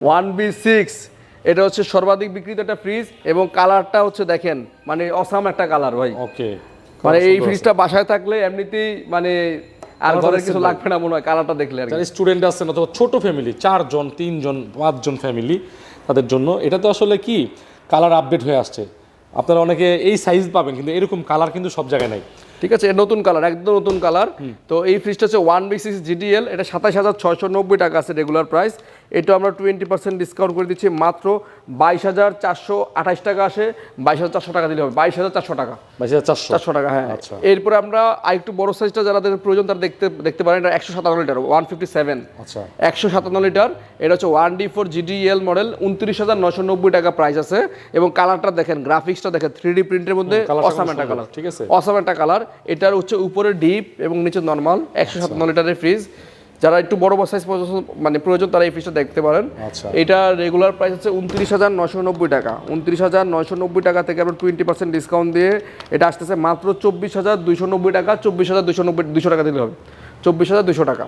One B six এটা হচ্ছে সর্বাধিক বিক্রিত একটা ফ্রিজ এবং কালারটা হচ্ছে দেখেন মানে অসাম একটা কালার ভাই। ওকে। মানে এই ফ্রিজটা বাসায় থাকলে এমনিতেই মানে আর ঘরের কিছু লাগবে না মনে হয় কালারটা দেখলে আর যারা স্টুডেন্ট আছেন অথবা ছোট ফ্যামিলি চারজন তিনজন পাঁচজন ফ্যামিলি তাদের জন্য এটা তো আসলে কি? কালার আপডেট হয়ে আসছে। আপনারা অনেকে এই সাইজ পাবেন কিন্তু এরকম কালার কিন্তু সব জায়গায় নাই। ঠিক আছে নতুন কালার একদম নতুন কালার তো এই ফ্রিজটা হচ্ছে ওয়ান বি সিক্স জিডিএল এটা সাতাশ হাজার ছয়শো নব্বই টাকা আছে রেগুলার প্রাইস এটা আমরা টোয়েন্টি পার্সেন্ট ডিসকাউন্ট করে দিচ্ছি। মাত্র বাইশ হাজার চারশো আঠাশ টাকা আসে। বাইশ হাজার চারশো টাকা দিলে হবে। বাইশ হাজার চারশো টাকা। বাইশ হাজার চারশো। চারশো টাকা হ্যাঁ। আচ্ছা। এরপরে আমরা আরেকটু বড় সাইজটা যাদের প্রয়োজন তারা দেখতে দেখতে পারেন। এটা একশো সাতান্ন লিটার ওয়ান ফিফটি সেভেন আচ্ছা। একশো সাতান্ন লিটার। এটা হচ্ছে one D four GDL model উনত্রিশ হাজার নশো নব্বই টাকা প্রাইস আছে। এবং কালারটা দেখেন গ্রাফিক্সটা দেখেন থ্রি ডি প্রিন্টের মধ্যে অসাম একটা কালার ঠিক আছে। অসাম একটা কালার এটার হচ্ছে উপরে ডিপ এবং নিচে নর্মাল একশো সাতান্ন লিটারের ফ্রিজ যারা একটু বড় বড় সাইজ মানে প্রয়োজন তারা এই ফ্রিজটা দেখতে পারেন। আচ্ছা। এটা রেগুলার প্রাইস হচ্ছে উনত্রিশ হাজার নশো নব্বই টাকা। উনত্রিশ হাজার নশো নব্বই টাকা থেকে আমরা টোয়েন্টি পার্সেন্ট ডিসকাউন্ট দিয়ে এটা আসতেছে মাত্র চব্বিশ হাজার দুশো নব্বই টাকা চব্বিশ হাজার দুশো নব্বই দুশো টাকা দিলে হবে। চব্বিশ হাজার দুশো টাকা।